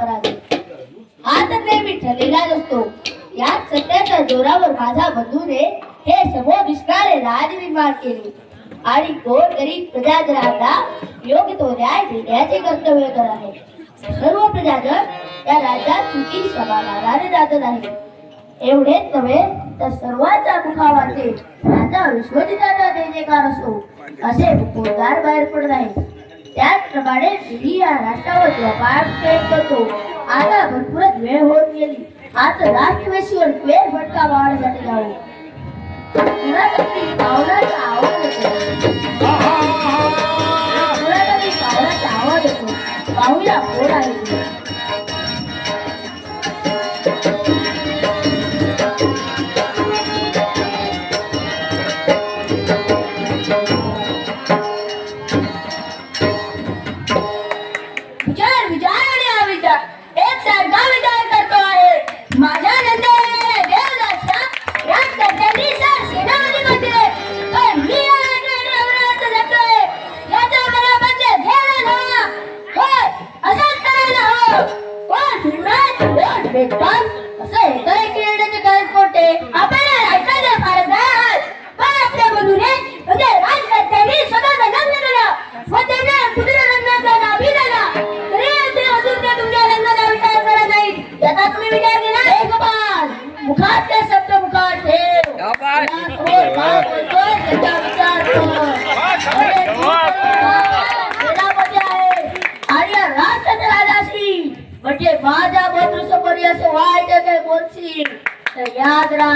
पराजय हा तर नेहमी ठरलेला असतो या सत्याच्या जोरावर माझा बंधूने हे समोर राज निर्माण केले. आणि गोर गरीब प्रजाजनांना योग्य तो न्याय देण्याचे कर्तव्य कर आहे. सर्व प्रजाजन या राज्यात चुकी समाधानाने जात नाही एवढेच नव्हे तर सर्वांच्या मुखावरचे राजा विश्वजिताचा जयजयकार असो असे मुखोद्गार बाहेर पडत आहे त्याचप्रमाणे पिढी या राष्ट्रावर जो प्रेम करतो आता भरपूरच वेळ होत गेली. आता राष्ट्रवेशीवर फेर फटका मारण्यासाठी जाऊ कुणासाठी पावलाचा आवाज येतो. कुणासाठी पावलाचा आवाज येतो. पाहूया कोण आहे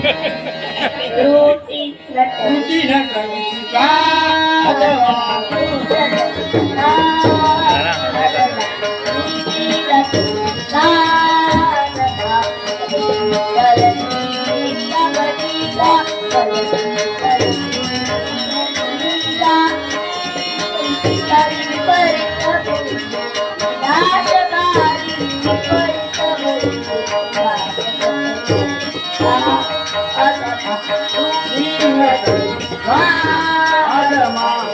दे. रोटी હિંદ વાદમાં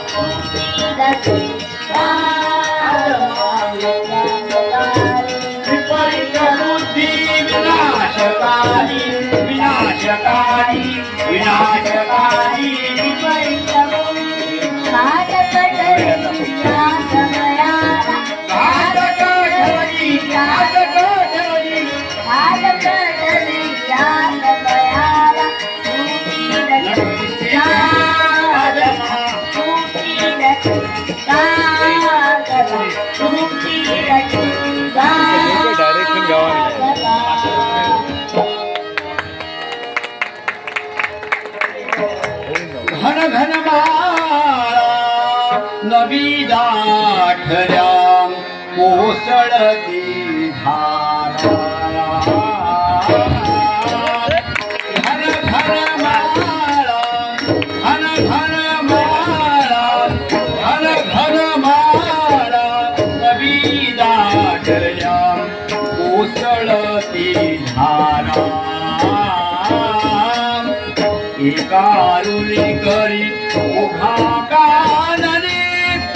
एकारुणी करी उभा कानने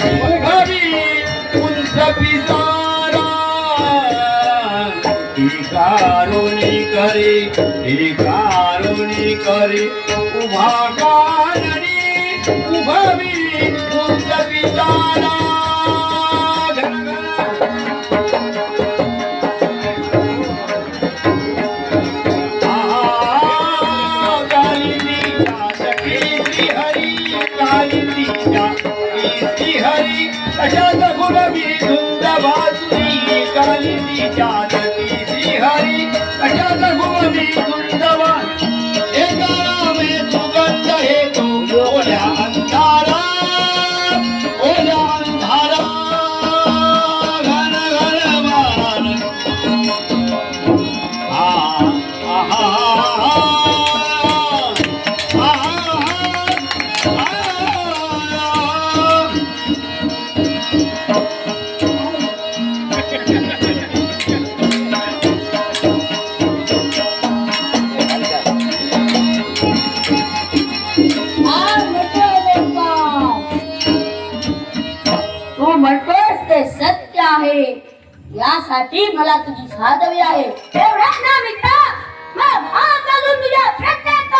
उभवी उंच पिसारा. करी एकारुणी करी उभा कानने उभवी उंच पिसारा. यासाठी मला तुझी साथ हवी आहे. एवढंच ना मित्र मग हात घालून तुझ्या प्रत्येक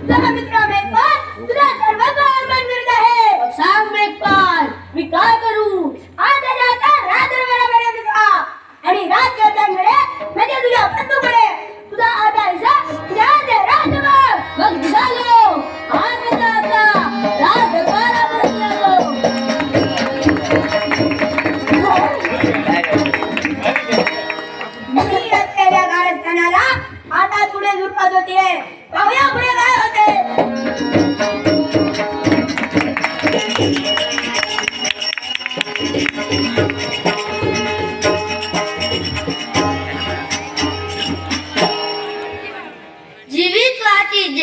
तुझा मित्र मेघपाल तुझा आहे. सांग मेघपाल मी काय करू?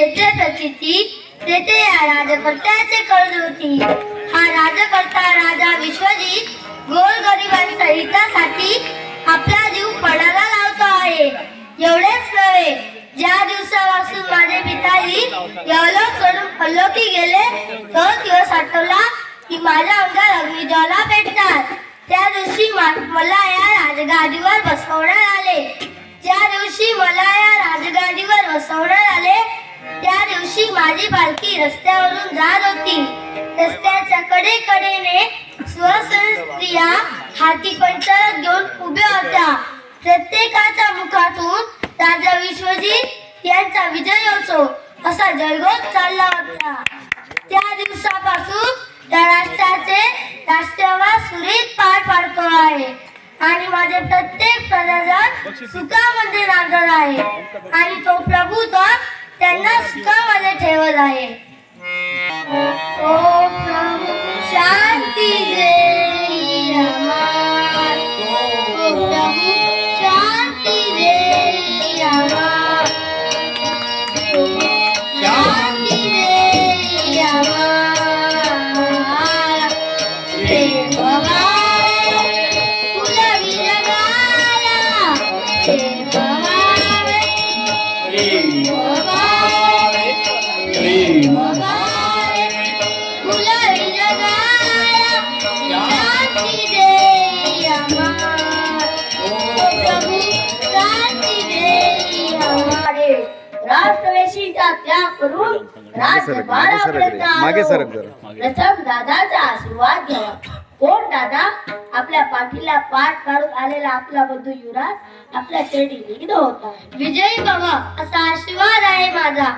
जेथे प्रचिती तेथे या राजकर्त्याचे कर्ज होती हा राजकर्ता राजा विश्वजित गोर गरिबांच्या हितासाठी आपला जीव पणाला लावतो आहे. एवढेच नव्हे ज्या दिवसापासून माझे पिताजी यवलोक सोडून पल्लोकी गेले तो दिवस आठवला की माझ्या अंगात अग्निज्वाला पेटतात. त्या दिवशी मा- मला या राजगादीवर बसवण्यात आले. ज्या दिवशी मला या राजगादीवर बसवण्यात आले त्या दिवशी माझी पालखी रस्त्यावरून जात होती. रस्त्याच्या कडेकडेने कडेने स्त्रिया हाती पंचायत घेऊन उभ्या होत्या. प्रत्येकाच्या मुखातून राजा विश्वजीत यांचा विजय असो असा जयघोष चालला होता. त्या दिवसापासून त्या राष्ट्राचे राष्ट्रवाद सुरेख पार पाडतो आहे. आणि माझे प्रत्येक प्रजाजन सुखामध्ये नांदत आहे. आणि तो प्रभू त्यांना का सुखामध्ये ठेवत आहे. ओ प्रभू शांती दे राष्ट्रवेशीचा त्याग करून राजदरबारापर्यंत मागे सरक आलो. जरा. प्रथम दादाचा आशीर्वाद घ्यावा. कोण दादा? आपल्या पाठीला पाठ काढून आलेला आपला बंधू युवराज आपल्या लिहित होता. विजयी बाबा असा आशीर्वाद आहे माझा.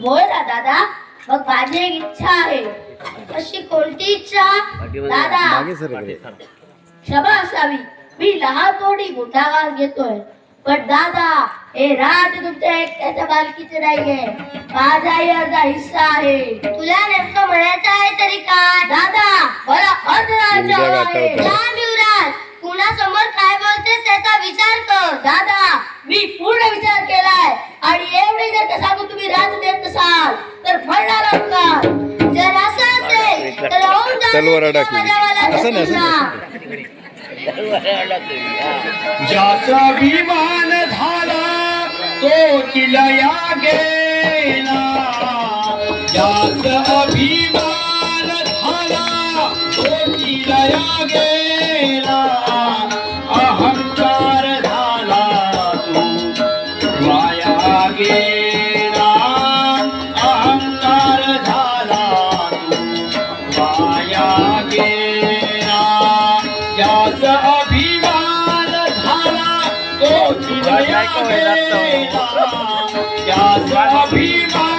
होय ना दादा? मग माझी एक इच्छा आहे. अशी कोणती इच्छा? दादा. क्षमा असावी. मी लहान थोडी घास घेतोय. पण दादा हे राज तुमच्या एकट्याच्या मालकीचे नाहीये. माझाही अर्धा हिस्सा आहे. तुला नेमकं म्हणायचं आहे तरी काय दादा मला हवं गाठवतो. आहे. युवराज. कुणासमोर काय बोलतेस त्याचा विचार कर. दादा मी पूर्ण विचार केलाय. आणि एवढे जर का सांगू तुम्ही राज देत नसाल तर म्हणणार आहोत का? जर असं असेल तर तलवार अडकली. असं नाही. ज्याचा विमान झाला तो किलया गेला ज्याचा अभिमान झाला तो किलया गेला अहंकार झाला तू वाया गेला अहंकार झाला तू वाया चिरया गेला ज्याचा अभिमान